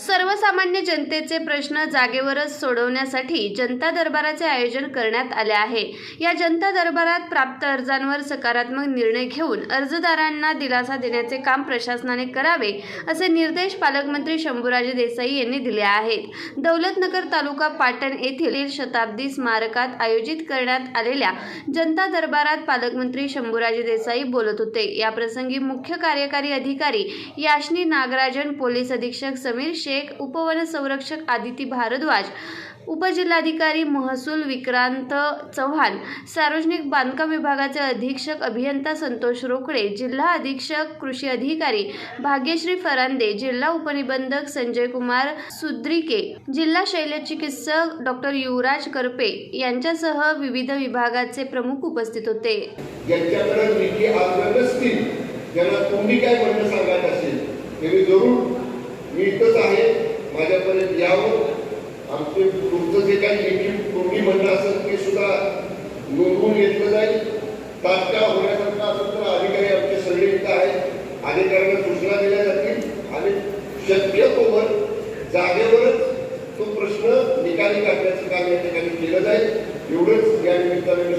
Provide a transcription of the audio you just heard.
सर्वसामान्य जनतेचे प्रश्न जागेवरच सोडवण्यासाठी जनता दरबाराचे आयोजन करण्यात आले आहे. या जनता दरबारात प्राप्त अर्जांवर सकारात्मक निर्णय घेऊन अर्जदारांना दिलासा देण्याचे काम प्रशासनाने करावे असे निर्देश पालकमंत्री शंभूराजे देसाई यांनी दिले आहेत. दौलतनगर तालुका पाटण येथील शताब्दी स्मारकात आयोजित करण्यात आलेल्या जनता दरबारात पालकमंत्री शंभूराजे देसाई बोलत होते. याप्रसंगी मुख्य कार्यकारी अधिकारी याशनी नागराजन पोलीस अधीक्षक समीर शेख उपवन संरक्षक आदिती भारद्वाज उपजिल्हाधिकारी महसूल विक्रांत चव्हाण सार्वजनिक बांधकाम विभागाचे अधीक्षक अभियंता संतोष रोकडे जिल्हा अधीक्षक कृषी अधिकारी भाग्यश्री फरांदे जिल्हा उपनिबंधक संजय कुमार सुद्रिके जिल्हा शैल्यचिकित्सक डॉक्टर युवराज करपे यांच्यासह विविध विभागाचे प्रमुख उपस्थित होते. ज्यांना तुम्ही काय म्हणणं असेल जरूर मी इथंच माझ्यापर्यंत यावं. आमचे तुमचं जे काही निधी तुम्ही म्हणणं असेल ते सुद्धा नोंदवून घेतलं जाईल. तात्काळ होण्यासारखं असेल तर अधिकारी आमचे सगळे इथं आहेत. अधिकाऱ्यांना सूचना दिल्या जातील. आणि शक्यतोवर जागेवरच तो प्रश्न निकाली काढण्याचं काम या ठिकाणी केलं जाईल. एवढंच या निमित्ताने मी